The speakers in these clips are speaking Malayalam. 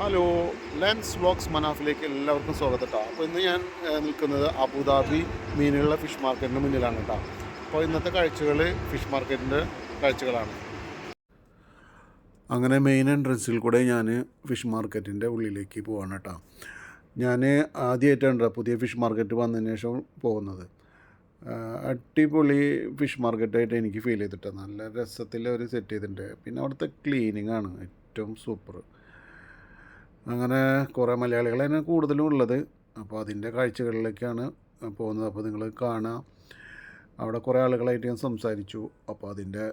ഹലോ ലെൻസ് വോക്സ് മനാഫിലേക്ക് എല്ലാവർക്കും സ്വാഗതം കേട്ടോ അപ്പോൾ ഇന്ന് ഞാൻ നിൽക്കുന്നത് അബുദാബി മീനുള്ള ഫിഷ് മാർക്കറ്റിന് മുന്നിലാണ് കേട്ടോ അപ്പോൾ ഇന്നത്തെ കാഴ്ചകൾ ഫിഷ് മാർക്കറ്റിന്റെ കാഴ്ചകളാണ്. അങ്ങനെ മെയിൻ എൻട്രൻസിൽ കൂടെ ഞാൻ ഫിഷ് മാർക്കറ്റിന്റെ ഉള്ളിലേക്ക് പോവാണ് കേട്ടോ ഞാൻ ആദ്യമായിട്ടാണ് ട്ടോ പുതിയ ഫിഷ് മാർക്കറ്റ് വന്നതിന് ശേഷം പോകുന്നത്. അടിപൊളി ഫിഷ് മാർക്കറ്റായിട്ട് എനിക്ക് ഫീൽ ചെയ്തിട്ടുണ്ട് നല്ല രസത്തിൽ അവർ സെറ്റ് ചെയ്തിട്ടുണ്ട്. പിന്നെ അവിടുത്തെ ക്ലീനിങ് ആണ് ഏറ്റവും സൂപ്പർ അങ്ങനെ കുറേ മലയാളികൾ തന്നെ കൂടുതലും ഉള്ളത്. അപ്പോൾ അതിന്റെ കാഴ്ചകളിലേക്കാണ് പോകുന്നത്. അപ്പോൾ നിങ്ങൾ കാണുക. അവിടെ കുറേ ആളുകളായിട്ട് ഞാൻ സംസാരിച്ചു. അപ്പോൾ അതിന്റെ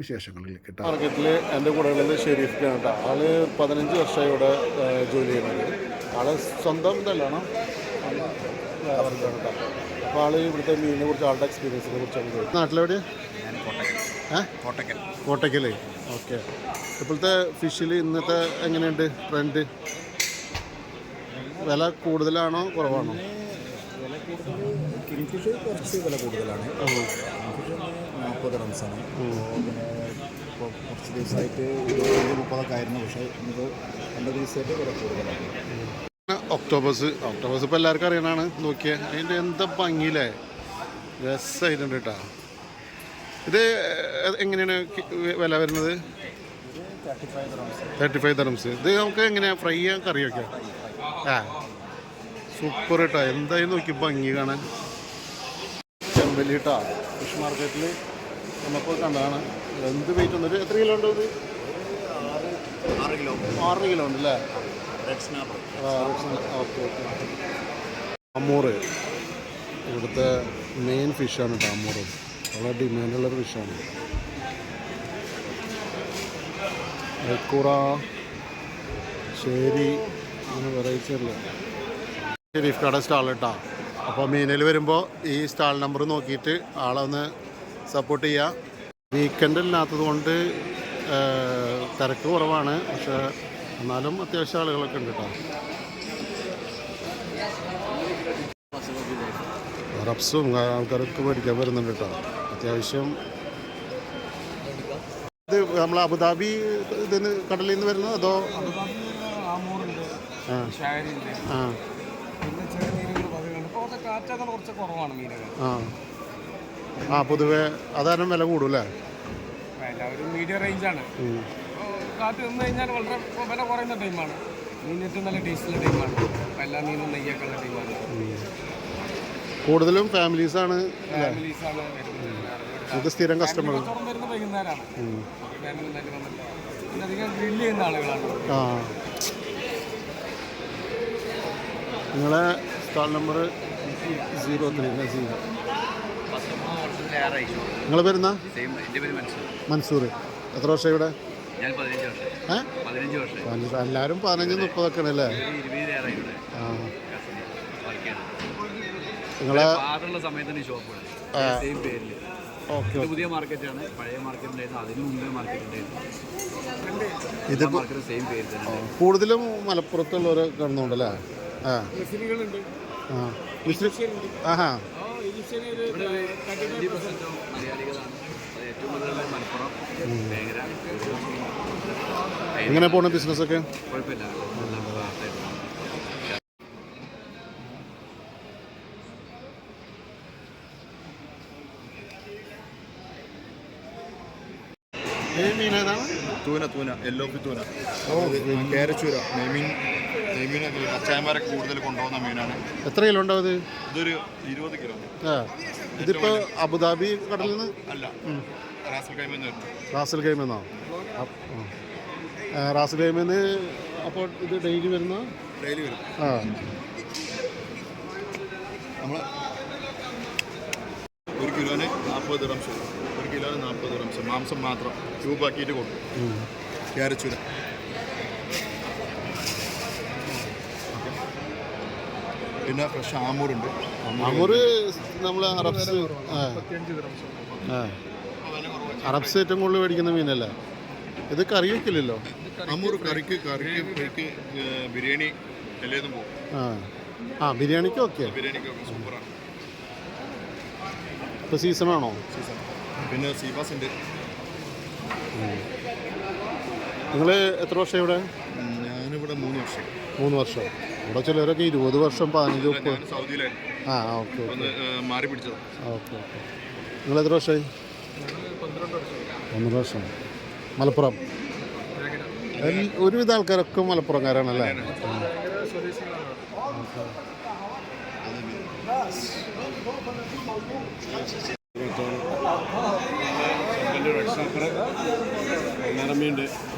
വിശേഷങ്ങളിലേക്ക് കേട്ടോ. മാർക്കറ്റിൽ എന്റെ കൂടെ ഉള്ളത് ഷെരീഫ് കേട്ടോ. ആൾ പതിനഞ്ച് വർഷമായി ഇവിടെ ജോലി ചെയ്യുന്നത് ആൾ സ്വന്തം ഇതല്ലാണ്? അപ്പോൾ ആൾ ഇവിടുത്തെ മീനിനെ കുറിച്ച് ആളുടെ എക്സ്പീരിയൻസിനെ കുറിച്ചാണ് നാട്ടിലെവിടെയാണ് നാട്ടിലെവിടെ കോട്ടയ്ക്കൽ കോട്ടക്കൽ. കോട്ടക്കൽ. കോട്ടയ്ക്കൽ ഓക്കെ. ഇപ്പോഴത്തെ ഫിഷിൽ ഇന്നത്തെ എങ്ങനെയുണ്ട്? ട്രെൻഡ് വില കൂടുതലാണോ കുറവാണോ? വില കൂടുതൽ കിങ് കുറച്ച് വില കൂടുതലാണ് കിങ് ഫിഷ് നാൽപ്പത് റംസാണ് പിന്നെ ഇപ്പോൾ കുറച്ച് ദിവസമായിട്ട് മുപ്പതൊക്കെ ആയിരുന്നു പക്ഷേ ഇന്നത് രണ്ട് ദിവസമായിട്ട് വില കൂടുതലാണ് ഒക്ടോബസ്. ഒക്ടോബസ് ഇപ്പോൾ എല്ലാവർക്കും അറിയണതാണ്. നോക്കിയേ അതിന്റെ എന്താ ഭംഗിയില്ലേ? രസമായിട്ടുണ്ട് കേട്ടോ ഇത് എങ്ങനെയാണ് വില വരുന്നത്? തേർട്ടി ഫൈവ് തരംസ് ഇത് നമുക്ക് എങ്ങനെയാണ് ഫ്രൈ ചെയ്യാൻ കറിയൊക്കെ വയ്ക്കാം ആ. സൂപ്പർ കേട്ടോ എന്തായാലും നോക്കി ഭംഗി കാണാൻ. ചെമ്പല്ലി കേട്ടോ ഫിഷ് മാർക്കറ്റിൽ നമുക്ക് കണ്ടതാണ്. എന്ത് വെയിറ്റ് ഉണ്ട്? എത്ര കിലോ ഉണ്ട് ഇത്? ആറ് കിലോ ആറ് കിലോ ഉണ്ട് അല്ലേ റെഡ് സ്നാപ്പ് ഓക്കെ ഓക്കെ അമ്മൂറ് ഇവിടുത്തെ മെയിൻ ഫിഷാണ് കേട്ടോ അമ്മൂറ് വളരെ ഡിമാൻഡുള്ളൊരു ഫിഷാണ് ഐക്കുറ ശരി അങ്ങനെ വെറൈറ്റി ശരി ഷെരീഫ് കട സ്റ്റാൾ കേട്ടോ അപ്പോൾ മീനിൽ വരുമ്പോൾ ഈ സ്റ്റാൾ നമ്പർ നോക്കിയിട്ട് ആളെ ഒന്ന് സപ്പോർട്ട് ചെയ്യുക വീക്കെൻഡ് ഇല്ലാത്തത് കൊണ്ട് തിരക്ക് കുറവാണ്. പക്ഷേ എന്നാലും അത്യാവശ്യം ആളുകളൊക്കെ ഉണ്ട് കേട്ടോ റബ്സും ആൾക്കാരൊക്കെ മേടിക്കാൻ വരുന്നുണ്ട് കേട്ടോ അത്യാവശ്യം ഇത് നമ്മൾ അബുദാബി ഇതിന് കടലിൽ നിന്ന് വരുന്നത് അതോ? ആ. പൊതുവേ അതാരം വില കൂടും അല്ലേ മീഡിയം റേഞ്ചാണ്. കാറ്റ് നിന്ന് കഴിഞ്ഞാൽ വളരെ ഇപ്പോൾ വില കുറയുന്ന ടൈമാണ്. മീനിട്ട് നല്ല ടേസ്റ്റുള്ള ടൈമാണ്. എല്ലാ മീനും ടൈമാണ്. കൂടുതലും ഫാമിലീസാണ് ഫാമിലീസാണ് വരുന്നത്. ഇത് സ്ഥിരം കസ്റ്റമർ ആ. നിങ്ങളെ stall number zero three zero നിങ്ങൾ വരുന്ന സെയിം എന്റെ പേര് മനസ്സിലായി മൻസൂർ. എത്ര വർഷം ഇവിടെ? എല്ലാവരും പതിനഞ്ച് മുപ്പതൊക്കെ ആണല്ലേ ആ. നിങ്ങളെ സമയത്തിന് ഷോപ്പ് സെയിം പേരിൽ ഓക്കെ പുതിയ മാർക്കറ്റാണ്. പഴയ മാർക്കറ്റ് ഉണ്ടായിരുന്നു അതിന് മുമ്പേ മാർക്കറ്റ് ഉണ്ടായിരുന്നു ഇതിപ്പോൾ സെയിം പേര് തന്നെ. കൂടുതലും മലപ്പുറത്തുള്ളവർ കാണുന്നുണ്ടല്ലേ? ആ. ആ. ആഹാ. ആ ഈജിപ്ഷ്യൻ ഒരു ട്വന്റി പെർസെന്റും മലയാളികളാണ്. അത് ഏറ്റവും കൂടുതൽ മലപ്പുറം ഭയങ്കര എങ്ങനെ പോണ ബിസിനസ്സൊക്കെ കുഴപ്പമില്ല. തൂന തൂന യെല്ലോ തൂന. കേരച്ചൂര നെയ്മീൻ നെയ്മീൻ അച്ചായന്മാരെ കൂടുതൽ കൊണ്ടുപോകുന്ന മീനാണ്. എത്ര കിലോ ഉണ്ടാവും ഇത്? ഇതൊരു ഇരുപത് കിലോ. ആ. ഇതിപ്പോൾ അബുദാബി കടലിൽ നിന്ന്? അല്ല. റാസൽ കൈമെന്ന് നിന്ന് റാസൽ ഗെയിമെന്നോ റാസൽ ഗെയിമെന്ന് അപ്പോൾ ഇത് ഡെയിലി വരുന്ന? ഡെയിലി വരും. ആ. നമ്മൾ കിലോന് നാൽപ്പത് റംസ് ഒരു കിലോന് നാൽപ്പത് റംസ് മാംസം മാത്രം. ക്യൂബാക്കിയിട്ട് കൊടുക്കും. ക്യാരച്ചൂര പിന്നെ ഫ്രഷ് ആമൂറുണ്ട് ആമൂറ് നമ്മൾ അറബ്സ് അറബ്സ് ഏറ്റവും കൂടുതൽ മേടിക്കുന്ന മീനല്ലേ? ഇത് കറി വെക്കില്ലല്ലോ ആമൂർ കറിക്ക് കറിക്ക് ബിരിയാണി എല്ലാതും പോകും. ആ. ആ ബിരിയാണിക്ക് ഓക്കെ. ബിരിയാണിക്കും ഇപ്പോൾ സീസണാണോ? ആണോ പിന്നെ സീബാസ് ഉണ്ട് നിങ്ങൾ എത്ര വർഷം ഇവിടെ? ഞാനിവിടെ മൂന്ന് വർഷം. മൂന്ന് വർഷം. ഇവിടെ ചിലരൊക്കെ ഇരുപത് വർഷം പതിനഞ്ച് മുപ്പത്. ആ ഓക്കെ മാറി പിടിച്ചത്. Okay okay. നിങ്ങൾ എത്ര വർഷമായി? പന്ത്രണ്ട് വർഷം. മലപ്പുറം? ഒരുവിധ ആൾക്കാരൊക്കെ മലപ്പുറംകാരാണല്ലേ? നിറമീണ്ട്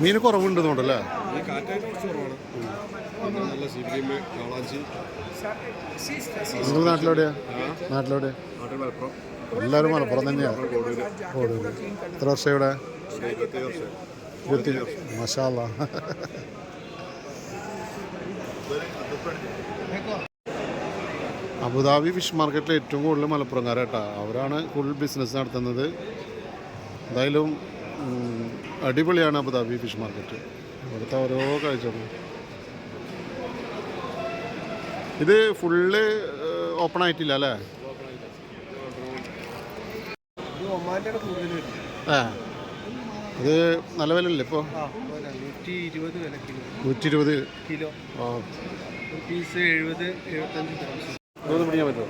മീൻ കുറവുണ്ട് തോണ്ടല്ലേ ഈ കാറ്റായിട്ട് കുറച്ച് കുറവാണ് പിന്നെ നല്ല സീബ്രീം കാളാഞ്ചി നിങ്ങൾ നാട്ടിലെവിടെയാ? നാട്ടിലെവിടെയാ? എല്ലാവരും മലപ്പുറം തന്നെയാണ് എത്ര വർഷം. ഇവിടെ ഇരുപത്തി അബുദാബി ഫിഷ് മാർക്കറ്റിലെ ഏറ്റവും കൂടുതൽ മലപ്പുറംകാരാട്ടാ. അവരാണ് കൂടുതൽ ബിസിനസ് നടത്തുന്നത്. എന്തായാലും അടിപൊളിയാണ് അബുദാബി ഫിഷ് മാർക്കറ്റ്. അവിടുത്തെ ഓരോ കാഴ്ചകളും. ഇത് ഫുള്ള് ഓപ്പൺ ആയിട്ടില്ല അല്ലേ? ഇത് ആ. അത് നല്ല വില അല്ലേ ഇപ്പോൾ നൂറ്റി ഇരുപത് കിലോ പീസ് എഴുപത് എഴുപത്തഞ്ച് ഇരുപത് പിടിക്കാൻ പറ്റുമോ?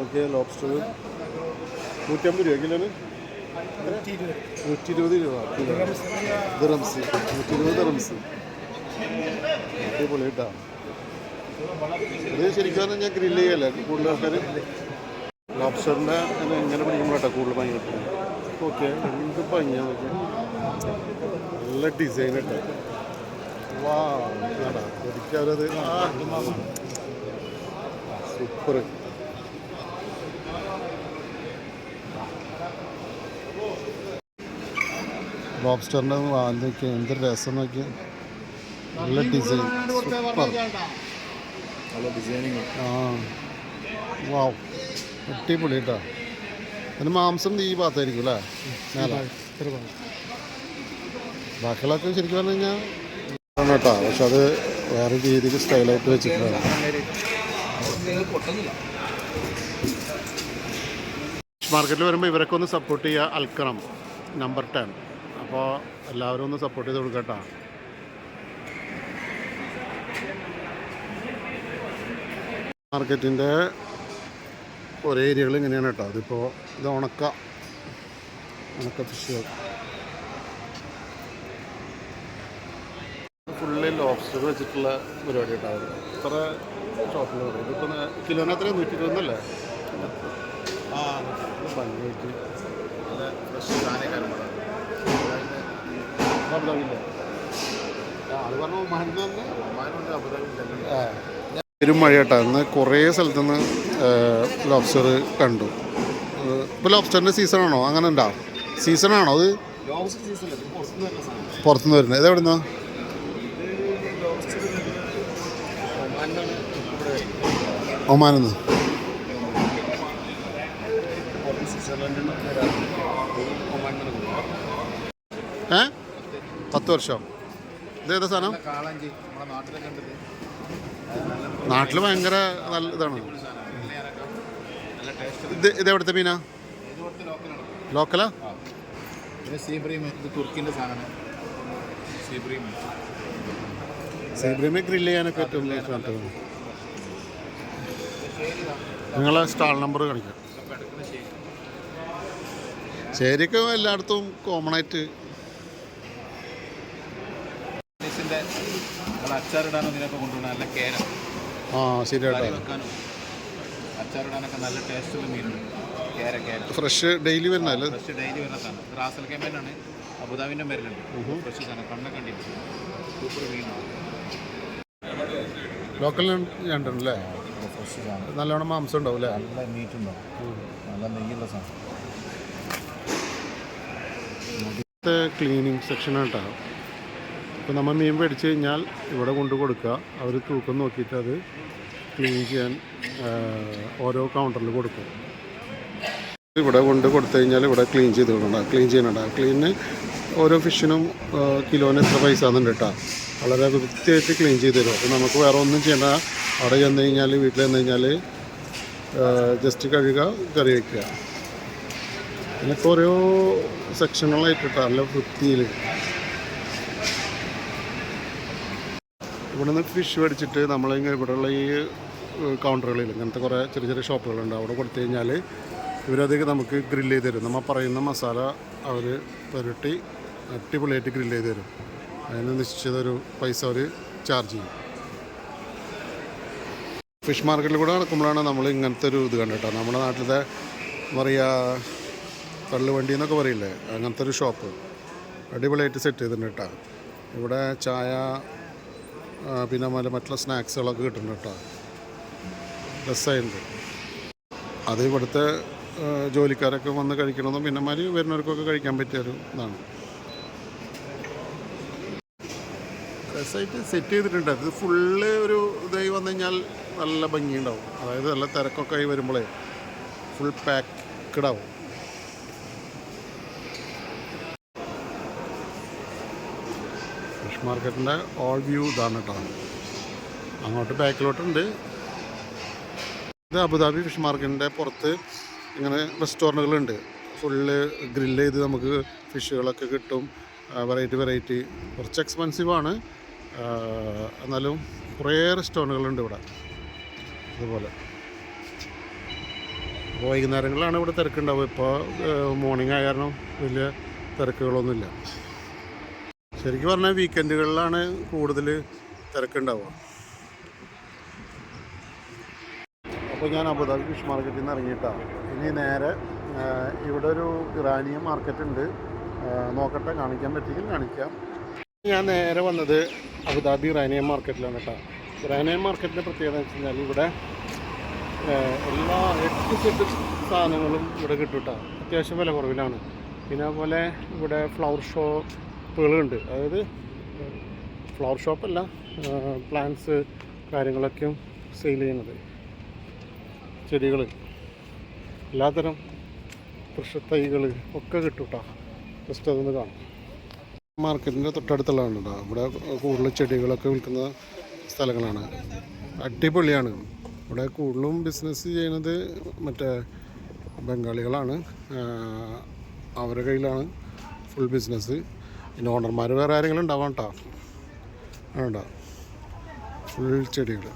ഓക്കെ ലോബ്സ്റ്റർ നൂറ്റമ്പത് രൂപ കിലോന്? നൂറ്റി ഇരുപത് രൂപ ദിറംസ് നൂറ്റി ഇരുപത് ദിറംസ് അടിപൊളി കേട്ടോ. ഇത് ശരിക്കും ഞാൻ ഗ്രില്ല് ചെയ്യല്ല? കൂടുതൽ ആൾക്കാർ ലോബ്സ്റ്ററിന്റെ എങ്ങനെ പിടിക്കുമ്പോഴാട്ടോ കൂടുതൽ ഭംഗി കിട്ടുന്നത് ഓക്കെ എന്ത് ഭംഗിയാണ് നോക്കി നല്ല ഡിസൈൻ ഇട്ട്. വാ അവരത് സൂപ്പർ ലോബ്സ്റ്ററിന്റെ വാലിലേക്ക് എന്ത് രസം നോക്കി നല്ല ഡിസൈൻ സൂപ്പർ ആ അടിപൊളി കേട്ടോ. അതിന് മാംസം ഈ ഭാഗത്തായിരിക്കും അല്ലേ? ബാക്കിയുള്ളതൊക്കെ ശരിക്കും പറഞ്ഞു കഴിഞ്ഞാൽ കേട്ടോ. പക്ഷെ അത് വേറെ രീതിയിൽ സ്റ്റൈലായിട്ട് വെച്ചിട്ടുണ്ട് മാർക്കറ്റിൽ വരുമ്പോൾ ഇവരൊക്കെ ഒന്ന് സപ്പോർട്ട് ചെയ്യുക അൽക്കണം നമ്പർ ടെൻ അപ്പോൾ എല്ലാവരും ഒന്ന് സപ്പോർട്ട് ചെയ്ത് കൊടുക്കട്ടോ മാർക്കറ്റിന്റെ ഒരേ ഏരിയകൾ ഇങ്ങനെയാണ് കേട്ടോ. അതിപ്പോൾ ഇത് ഉണക്ക ഉണക്ക ഫിഷുകൾ ലോബ്സ്റ്റർ വെച്ചിട്ടുള്ള പരിപാടി ഉണ്ടാവുന്നത് ഇത്ര ഷോപ്പിൽ പറയും ഇതിപ്പോൾ കിലോന് എത്ര നൂറ്റി ഇരുപതല്ലേ ആ ഭംഗിയായിട്ട്. നല്ല ഫ്രഷ് സാധനക്കാരൻ അബുദാബിയില്ലേ ആൾ പറഞ്ഞു ഒമാനിൽ നിന്ന് ഒമാനുണ്ട് പെരും ഇന്ന് കുറേ സ്ഥലത്തു നിന്ന് ലോബ്സ്റ്റർ കണ്ടു. ഇപ്പോൾ ലോബ്സ്റ്ററിന്റെ സീസണാണോ അങ്ങനെ ഉണ്ടോ സീസണാണോ അത്? പുറത്തുനിന്ന് വരുന്നത്. ഇത് എവിടുന്ന ഒമാനാണ് ഇവിടെ വരുന്നത് ഒമാനിൽ നിന്ന് പുറത്ത് സ്വിറ്റ്സർലൻഡിൽ നിന്ന് വരാറുണ്ട് ഒമാനിൽ നിന്ന് കൊടുക്കും ഏ? പത്ത് വർഷം. ഇതേതാ സാധനം? നാട്ടിൽ ഭയങ്കര നല്ല ഇതാണ്. ഇത് ഇതെവിടുത്തെ മീനാ? ലോക്കലാ? സീബ്രീമ ഗ്രില്ല് ചെയ്യാനൊക്കെ ഏറ്റവും നിങ്ങളെ സ്റ്റാൾ നമ്പർ കാണിക്കാം. ശരിക്കും എല്ലായിടത്തും കോമൺ ആയിട്ട് ിന്റെ നമ്മൾ അച്ചാറിടാനും ഇതിനൊക്കെ കൊണ്ടുപോകണം നല്ല കേര. ആ ശരിയാട്ടോ വെക്കാനും അച്ചാറിടാനൊക്കെ നല്ല ടേസ്റ്റുള്ള മീനുണ്ട്. കേര കേര. ഫ്രഷ് ഡെയിലി വരുന്നതല്ലേ ഫ്രഷ് ഡെയിലി വരുന്ന റാസൽ അബുദാബിന്റെ മരുന്നുണ്ട് ഫ്രഷ് സാധനം. കണ്ണൊക്കെ കണ്ടിട്ട് സൂപ്പർ മീനാണ്. ലോക്കൽ രണ്ടെണ്ണല്ലേ ഫ്രഷ് സാധനം നല്ലോണം മാംസം ഉണ്ടാവും അല്ലേ? നല്ല മീറ്റ് ഉണ്ടാവും. നല്ല നെയ്യുള്ള സാധനം. ക്ലീനിങ് സെക്ഷനാണ് കേട്ടോ ഇപ്പോൾ നമ്മൾ മീൻ മേടിച്ച് കഴിഞ്ഞാൽ ഇവിടെ കൊണ്ട് കൊടുക്കുക. അവർ തൂക്കം നോക്കിയിട്ട് അത് ക്ലീൻ ചെയ്യാൻ ഓരോ കൗണ്ടറിൽ കൊടുക്കും. ഇവിടെ കൊണ്ട് കൊടുത്തു കഴിഞ്ഞാൽ ഇവിടെ ക്ലീൻ ചെയ്ത് കൊടുക്കണം ക്ലീൻ ചെയ്യണുണ്ട് ക്ലീനിന് ഓരോ ഫിഷിനും കിലോന് എത്ര പൈസ എന്നുണ്ട് കേട്ടോ വളരെ വൃത്തിയായിട്ട് ക്ലീൻ ചെയ്ത് തരും. അപ്പോൾ നമുക്ക് വേറെ ഒന്നും ചെയ്യണ്ട. അവിടെ ചെന്ന് കഴിഞ്ഞാൽ വീട്ടിൽ ചെന്ന് കഴിഞ്ഞാൽ ജസ്റ്റ് കഴുകുക കറി വയ്ക്കുക ഇതിനൊക്കെ ഓരോ സെക്ഷനുകളായിട്ടിട്ട് നല്ല വൃത്തിയിൽ ഇവിടെ നിന്ന് ഫിഷ് മേടിച്ചിട്ട് നമ്മൾ ഇവിടെയുള്ള ഈ കൗണ്ടറുകളിൽ ഇങ്ങനത്തെ കുറേ ചെറിയ ചെറിയ ഷോപ്പുകളുണ്ട്. അവിടെ കൊടുത്തു കഴിഞ്ഞാൽ ഇവരത് നമുക്ക് ഗ്രില്ല് ചെയ്ത് തരും. നമ്മൾ പറയുന്ന മസാല അവർ പുരട്ടി അടിപൊളിയായിട്ട് ഗ്രില്ല് ചെയ്ത് തരും. അതിന് നിശ്ചിത ഒരു പൈസ അവർ ചാർജ് ചെയ്യും. ഫിഷ് മാർക്കറ്റിൽ കൂടെ നടക്കുമ്പോഴാണ് നമ്മൾ ഇങ്ങനത്തെ ഒരു ഇത് കണ്ടിട്ടോ നമ്മുടെ നാട്ടിലത്തെ പറയുക തള്ളുവണ്ടി എന്നൊക്കെ പറയില്ലേ അങ്ങനത്തെ ഒരു ഷോപ്പ് അടിപൊളിയായിട്ട് സെറ്റ് ചെയ്തിട്ടുണ്ട് കേട്ടോ ഇവിടെ ചായ പിന്നെ മറ്റേ മറ്റുള്ള സ്നാക്സുകളൊക്കെ കിട്ടുന്നുണ്ട് കേട്ടോ രസമായിട്ടുണ്ട് അത് ഇവിടുത്തെ ജോലിക്കാരൊക്കെ വന്ന് കഴിക്കണമെന്നും പിന്നെ മാതിരി വരുന്നവർക്കൊക്കെ കഴിക്കാൻ പറ്റിയ ഒരു ഇതാണ്. രസമായിട്ട് സെറ്റ് ചെയ്തിട്ടുണ്ട്. അത് ഫുള്ള് ഒരു ഇതായി വന്നു കഴിഞ്ഞാൽ നല്ല ഭംഗിയുണ്ടാവും. അതായത് നല്ല തിരക്കൊക്കെ ആയി വരുമ്പോഴേ ഫുൾ പാക്ക്ഡ് ആവും. ഫിഷ് മാർക്കറ്റിന്റെ ഓൾ വ്യൂ ഇതാണ് കേട്ടോ. അങ്ങോട്ട് ബാക്കിലോട്ടുണ്ട്. ഇത് അബുദാബി ഫിഷ് മാർക്കറ്റിന്റെ പുറത്ത് ഇങ്ങനെ റെസ്റ്റോറന്റുകളുണ്ട് ഫുള്ള് ഗ്രില്ല് ചെയ്ത് നമുക്ക് ഫിഷുകളൊക്കെ കിട്ടും. വെറൈറ്റി വെറൈറ്റി കുറച്ച് എക്സ്പെൻസീവാണ് എന്നാലും കുറേയേറെ സ്റ്റോണുകളുണ്ട് ഇവിടെ. അതുപോലെ അപ്പോൾ വൈകുന്നേരങ്ങളിലാണ് ഇവിടെ തിരക്കുണ്ടാവുക. ഇപ്പോൾ മോർണിംഗ് ആയ കാരണം വലിയ തിരക്കുകളൊന്നുമില്ല. ശരിക്കും പറഞ്ഞാൽ വീക്കെൻഡുകളിലാണ് കൂടുതൽ തിരക്കുണ്ടാവുക. അപ്പോൾ ഞാൻ അബുദാബി ഫിഷ് മാർക്കറ്റിൽ നിന്ന് ഇറങ്ങിയിട്ടാണ് ഇനി നേരെ ഇവിടെ ഒരു ഇറാനിയൻ മാർക്കറ്റ് ഉണ്ട് നോക്കട്ടെ കാണിക്കാൻ പറ്റിയെങ്കിൽ കാണിക്കാം. ഞാൻ നേരെ വന്നത് അബുദാബി റാനിയ മാർക്കറ്റിലാണ് കേട്ടോ. റാനിയ മാർക്കറ്റിന്റെ പ്രത്യേകത എന്ന് വെച്ച് കഴിഞ്ഞാൽ ഇവിടെ എല്ലാ എട്ട് സെറ്റ് സാധനങ്ങളും ഇവിടെ കിട്ടും കേട്ടോ. അത്യാവശ്യം വില കുറവിലാണ്. പിന്നെ അതുപോലെ ഇവിടെ ഫ്ലവർ ഷോപ്പുകളുണ്ട് അതായത് ഫ്ലവർ ഷോപ്പല്ല പ്ലാന്റ്സ് കാര്യങ്ങളൊക്കെയും സെയിൽ ചെയ്യുന്നത്. ചെടികൾ എല്ലാത്തരം വൃക്ഷത്തൈകൾ ഒക്കെ കിട്ടും കേട്ടോ. ജസ്റ്റ് അതൊന്ന് കാണാം. മാർക്കറ്റിന്റെ തൊട്ടടുത്തുള്ളതാണ് കേട്ടോ. ഇവിടെ കൂടുതൽ ചെടികളൊക്കെ വിൽക്കുന്ന സ്ഥലങ്ങളാണ്. അടിപൊളിയാണ്. ഇവിടെ കൂടുതലും ബിസിനസ് ചെയ്യുന്നത് മറ്റേ ബംഗാളികളാണ്. അവരുടെ കയ്യിലാണ് ഫുൾ ബിസിനസ് പിന്നെ ഓണർമാർ വേറെ ആരെങ്കിലും ഉണ്ടാവാം കേട്ടോ. വേണ്ട ഫുൾ ചെടികൾ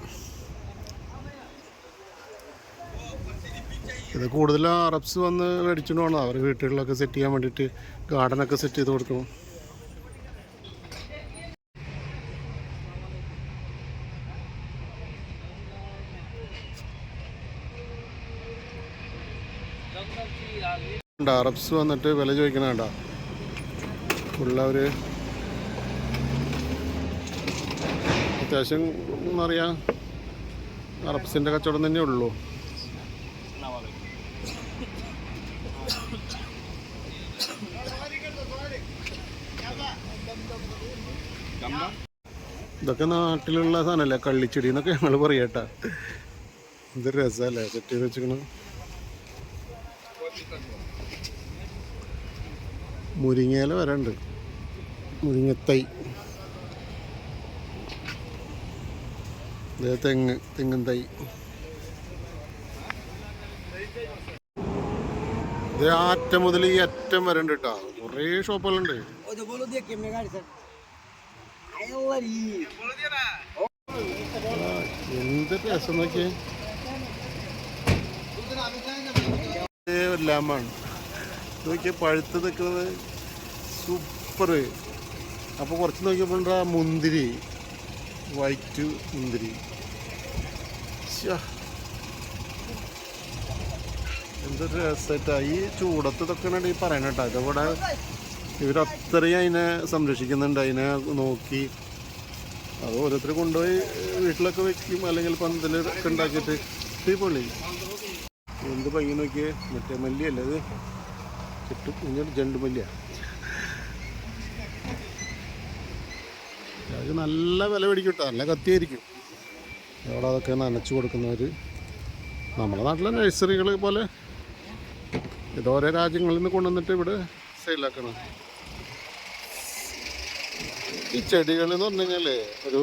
ഇത് കൂടുതൽ അറബ്സ് വന്ന് മേടിച്ചുകൊണ്ട് പോകണം അവർ വീട്ടുകളിലൊക്കെ സെറ്റ് ചെയ്യാൻ വേണ്ടിയിട്ട് ഗാർഡനൊക്കെ സെറ്റ് ചെയ്ത് കൊടുക്കണം ഉണ്ട്, അറബ്സ് വന്നിട്ട് വില ചോദിക്കണ കണ്ട. ഫുള്ളവർ അത്യാവശ്യം എന്താ അറബ്സിന്റെ കച്ചവടം തന്നെ ഉള്ളൂ. ഇതൊക്കെ നാട്ടിലുള്ള സാധനമല്ലേ കള്ളിച്ചെടി എന്നൊക്കെ ഞങ്ങൾ പറയട്ടാ ഇത് രസമല്ലേ സെറ്റ് ചെയ്ത് മുരിങ്ങയില വരെ ഉണ്ട്. മുരിങ്ങത്തൈ. തെങ്ങ് തെങ്ങും തൈ. ഇത് ആറ്റം മുതൽ ഈ അറ്റം വരണ്ട് ഉണ്ട് കേട്ടോ കുറേ ഷോപ്പുകളുണ്ട്. എന്ത് രസം നോക്കിയേ. ലാമാണ്. നോക്കിയ പഴുത്ത് നിൽക്കുന്നത്. സൂപ്പർ അപ്പോൾ കുറച്ച് നോക്കിയപ്പോൾ മുന്തിരി. വൈറ്റ് മുന്തിരി. എന്തൊരു രസമായിട്ടാണ് ഈ ചൂടത്ത് ഇതൊക്കെയാണ് ഈ പറയണ കേട്ടോ ഇതിവിടെ ഇവരത്രയും അതിനെ സംരക്ഷിക്കുന്നുണ്ട്. അതിനെ നോക്കി അത് ഓരോരുത്തർ കൊണ്ടുപോയി വീട്ടിലൊക്കെ വെക്കും. അല്ലെങ്കിൽ പന്തലൊക്കെ ഉണ്ടാക്കിയിട്ട് അടിപൊളി. എന്ത് പയ്യ നോക്കിയേ. മറ്റേ മല്ലിയല്ലേ അത് ചുറ്റും ഇങ്ങനെ അത് നല്ല വില കേട്ടോ നല്ല കത്തിയായിരിക്കും. അവിടെ അതൊക്കെ നനച്ചു കൊടുക്കുന്നവർ നമ്മുടെ നാട്ടിലെ നഴ്സറികൾ പോലെ ഇതോരോ രാജ്യങ്ങളിൽ നിന്ന് കൊണ്ടുവന്നിട്ട് ഇവിടെ സെയിലാക്കണം ഈ ചെടികൾ എന്ന് പറഞ്ഞു കഴിഞ്ഞാൽ ഒരു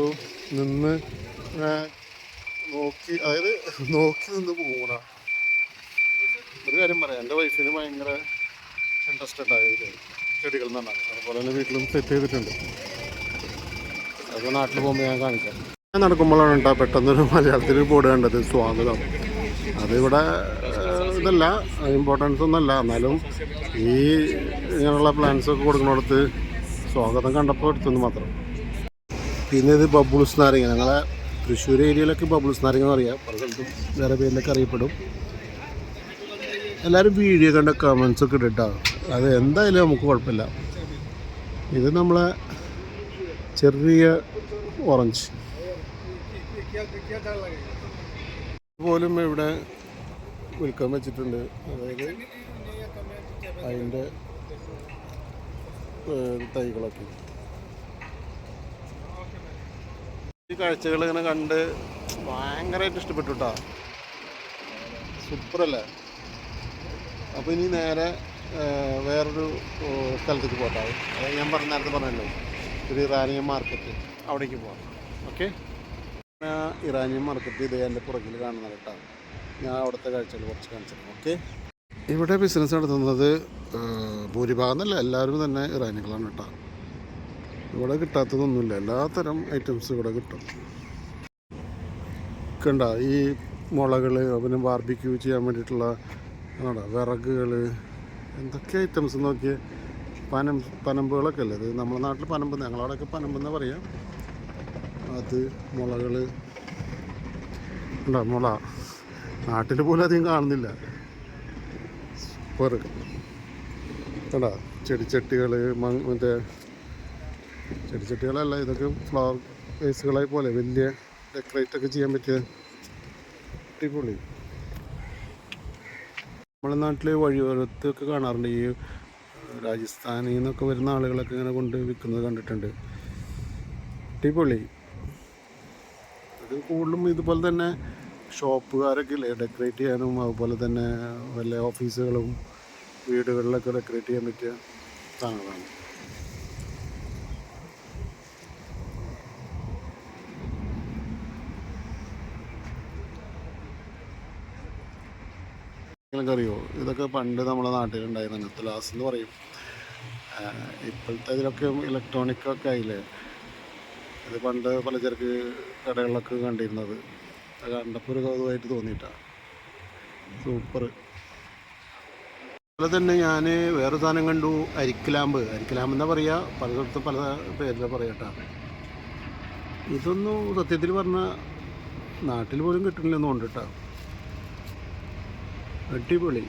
നിന്ന് നോക്കി അതായത് നോക്കി നിന്ന് പോകണ ഒരു കാര്യം പറയാം. എന്റെ വൈഫിന് ഭയങ്കര ഇൻട്രസ്റ്റഡ് ആയത് ചെടികൾ നന്നാണ് അതുപോലെ തന്നെ വീട്ടിലും സെറ്റ് ചെയ്തിട്ടുണ്ട്. അതൊക്കെ നാട്ടിൽ പോകുമ്പോൾ ഞാൻ കാണിക്കാം. ഞാൻ നടക്കുമ്പോഴാണ് കേട്ടോ പെട്ടെന്നൊരു മലയാളത്തിൽ ബോർഡ് കണ്ടത് സ്വാഗതം. അതിവിടെ ഇതല്ല ഇമ്പോർട്ടൻസ് ഒന്നല്ല. എന്നാലും ഈ ഇങ്ങനെയുള്ള പ്ലാൻസ് ഒക്കെ കൊടുക്കുന്നിടത്ത് സ്വാഗതം കണ്ടപ്പോൾ എടുത്തെന്ന് മാത്രം. പിന്നെ ഇത് ബബിൾസ് നാരങ്ങ. ഞങ്ങളെ തൃശ്ശൂർ ഏരിയയിലൊക്കെ ബബിൾസ് നാരങ്ങ എന്ന് പറയാം. പല സ്ഥലത്തും വേറെ പേരിലൊക്കെ അറിയപ്പെടും. എല്ലാവരും വീഡിയോ കണ്ട കമൻസ് ഒക്കെ ഇട്ടിട്ടാണ് അത് എന്തായാലും നമുക്ക് കുഴപ്പമില്ല. ഇത് നമ്മളെ ചെറിയ ഓറഞ്ച് പോലും ഇവിടെ വിൽക്കാൻ വെച്ചിട്ടുണ്ട്. അതായത് അതിന്റെ തൈകളൊക്കെ. ഈ കാഴ്ചകൾ ഇങ്ങനെ കണ്ട് ഭയങ്കരമായിട്ട് ഇഷ്ടപ്പെട്ടു കേട്ടോ സൂപ്പറല്ലേ? അപ്പോൾ ഇനി നേരെ വേറൊരു സ്ഥലത്തേക്ക് പോട്ടെ. ഞാൻ പറഞ്ഞ നേരത്തെ പറഞ്ഞല്ലോ. ഒരു ഇറാനിയൻ മാർക്കറ്റ് അവിടേക്ക് പോകാം ഓക്കെ? ഇറാനിയൻ മാർക്കറ്റ് ഇതേ എന്റെ പുറകിൽ കാണുന്നത് കേട്ടോ. ഞാൻ അവിടുത്തെ കാഴ്ചകൾ കുറച്ച് കാണിച്ചിരുന്നു ഓക്കെ? ഇവിടെ ബിസിനസ് നടത്തുന്നത് ഭൂരിഭാഗം എന്നല്ല എല്ലാവരും തന്നെ ഇറാനികളാണ് കേട്ടോ. ഇവിടെ കിട്ടാത്തതൊന്നുമില്ല. എല്ലാത്തരം ഐറ്റംസ് ഇവിടെ കിട്ടും. കണ്ട ഈ മുളകൾ പിന്നെ ബാർബിക്യൂ ചെയ്യാൻ വേണ്ടിയിട്ടുള്ള വിറകുകൾ എന്തൊക്കെ ഐറ്റംസ് നോക്കി പനം പനമ്പുകളൊക്കെ അല്ലേ? ഇത് നമ്മുടെ നാട്ടിൽ പനമ്പ് ഞങ്ങളവിടെയൊക്കെ പനമ്പെന്ന് പറയാം? അത് മുളകൾ ഉണ്ടോ? മുള. നാട്ടിൽ പോലും അധികം കാണുന്നില്ല. സൂപ്പർ. കണ്ടാ ചെടിച്ചട്ടികൾ മറ്റേ ചെടിച്ചട്ടികളല്ല ഇതൊക്കെ ഫ്ലവർ വേസുകളായി പോലെ വലിയ ഡെക്കറേറ്റ് ഒക്കെ ചെയ്യാൻ പറ്റിയ അടിപൊളി. നമ്മളെ നാട്ടിൽ വഴിയോരത്തൊക്കെ കാണാറുണ്ട്. ഈ രാജസ്ഥാനിൽ നിന്നൊക്കെ വരുന്ന ആളുകളൊക്കെ ഇങ്ങനെ കൊണ്ട് വിൽക്കുന്നത് കണ്ടിട്ടുണ്ട്. അടിപൊളി. ഇത് കൂടുതലും ഇതുപോലെ തന്നെ ഷോപ്പുകാരൊക്കെ ഇല്ലേ ഡെക്കറേറ്റ് ചെയ്യാനും അതുപോലെ തന്നെ വല്ല ഓഫീസുകളും വീടുകളിലൊക്കെ ഡെക്കറേറ്റ് ചെയ്യാൻ പറ്റിയ സാധനങ്ങളാണ്. നിങ്ങൾക്ക് അറിയോ ഇതൊക്കെ പണ്ട് നമ്മുടെ നാട്ടിലുണ്ടായിരുന്ന തുലാസ് എന്ന് പറയും. ഇപ്പോഴത്തെ ഇതിലൊക്കെ ഇലക്ട്രോണിക് ഒക്കെ ആയില്ലേ? ഇത് പണ്ട് പലചരക്ക് കടകളിലൊക്കെ കണ്ടിരുന്നത്. അത് കണ്ടപ്പോൾ ഒരു കൗതുകമായിട്ട് തോന്നിയിട്ടാണ് സൂപ്പർ. അതുപോലെ തന്നെ ഞാൻ വേറെ സാധനം കണ്ടു. അരിക്കലാമ്പ്. അരിക്കലാമ്പ് എന്നാ പറയുക പലയിടത്തും പല പേരിലാണ് പറയട്ടാ. ഇതൊന്നും സത്യത്തിൽ പറഞ്ഞാൽ നാട്ടിൽ പോലും കിട്ടുന്നില്ലെന്ന് കൊണ്ടിട്ടാ അടിപൊളി.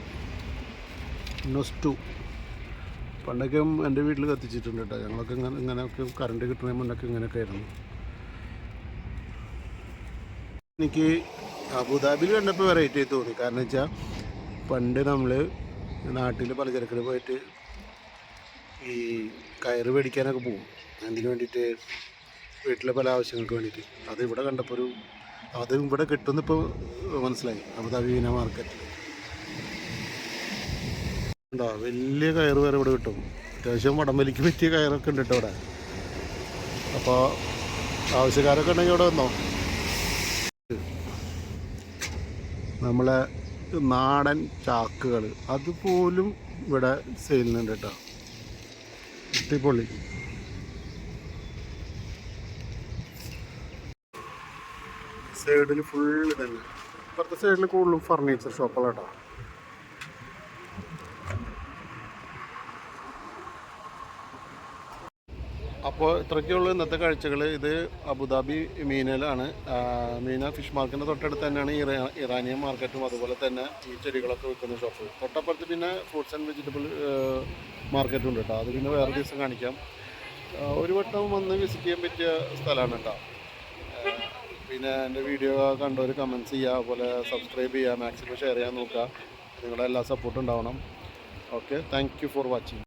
നൊസ്റ്റു പണ്ടൊക്കെ എന്റെ വീട്ടിൽ കത്തിച്ചിട്ടുണ്ട് കേട്ടോ ഞങ്ങളൊക്കെ ഇങ്ങനെ ഇങ്ങനെയൊക്കെ കറണ്ട് കിട്ടുന്നതിന് മുന്നൊക്കെ ഇങ്ങനെയൊക്കെ ആയിരുന്നു. എനിക്ക് അബുദാബിയിൽ കണ്ടപ്പോൾ വെറൈറ്റി തോന്നി. കാരണം വെച്ചാൽ പണ്ട് നമ്മൾ നാട്ടിൽ പലചരക്കിൽ പോയിട്ട് ഈ കയറ് മേടിക്കാനൊക്കെ പോകും അതിന് വേണ്ടിയിട്ട് വീട്ടിലെ പല ആവശ്യങ്ങൾക്ക് വേണ്ടിയിട്ട് അത് ഇവിടെ കണ്ടപ്പോൾ ഒരു അത് ഇവിടെ കിട്ടുന്നിപ്പോൾ മനസ്സിലായി. അബുദാബി വീന മാർക്കറ്റിൽ ഉണ്ടോ? വലിയ കയറ് വരെ ഇവിടെ കിട്ടും. അത്യാവശ്യം വടംവലിക്ക് പറ്റിയ കയറൊക്കെ ഉണ്ട് കേട്ടോ ഇവിടെ. അപ്പോൾ ആവശ്യക്കാരൊക്കെ ഉണ്ടെങ്കിൽ ഇവിടെ വന്നോ? നമ്മളെ നാടൻ ചാക്കുകൾ അതുപോലും ഇവിടെ സെയിലിനുണ്ട് കേട്ടോ. ഇട്ടിപ്പൊള്ളി സൈഡിൽ ഫുൾ ഇതന്നെ. ഇപ്പുറത്തെ സൈഡിൽ കൂടുതലും ഫർണിച്ചർ ഷോപ്പുകളാട്ടോ അപ്പോൾ ഇത്രയ്ക്കുള്ള ഇന്നത്തെ കാഴ്ചകൾ ഇത് അബുദാബി മീനലാണ്. മീന ഫിഷ് മാർക്കറ്റിന്റെ തൊട്ടടുത്ത് തന്നെയാണ് ഇറാ ഇറാനിയൻ മാർക്കറ്റും അതുപോലെ തന്നെ ഈ ചെടികളൊക്കെ വിൽക്കുന്ന ഷോപ്പ്. തൊട്ടപ്പുറത്ത് പിന്നെ ഫ്രൂട്ട്സ് ആൻഡ് വെജിറ്റബിൾ മാർക്കറ്റും ഉണ്ട് കേട്ടോ. അത് പിന്നെ വേറെ ദിവസം കാണിക്കാം. ഒരു വട്ടം വന്ന് വിസിറ്റ് ചെയ്യാൻ പറ്റിയ സ്ഥലമാണ് കേട്ടോ. പിന്നെ എന്റെ വീഡിയോ കണ്ടവർ കമന്റ്സ് ചെയ്യുക അതുപോലെ സബ്സ്ക്രൈബ് ചെയ്യുക മാക്സിമം ഷെയർ ചെയ്യാൻ നോക്കുക. നിങ്ങളുടെ എല്ലാ സപ്പോർട്ടും ഉണ്ടാവണം. Okay thank for watching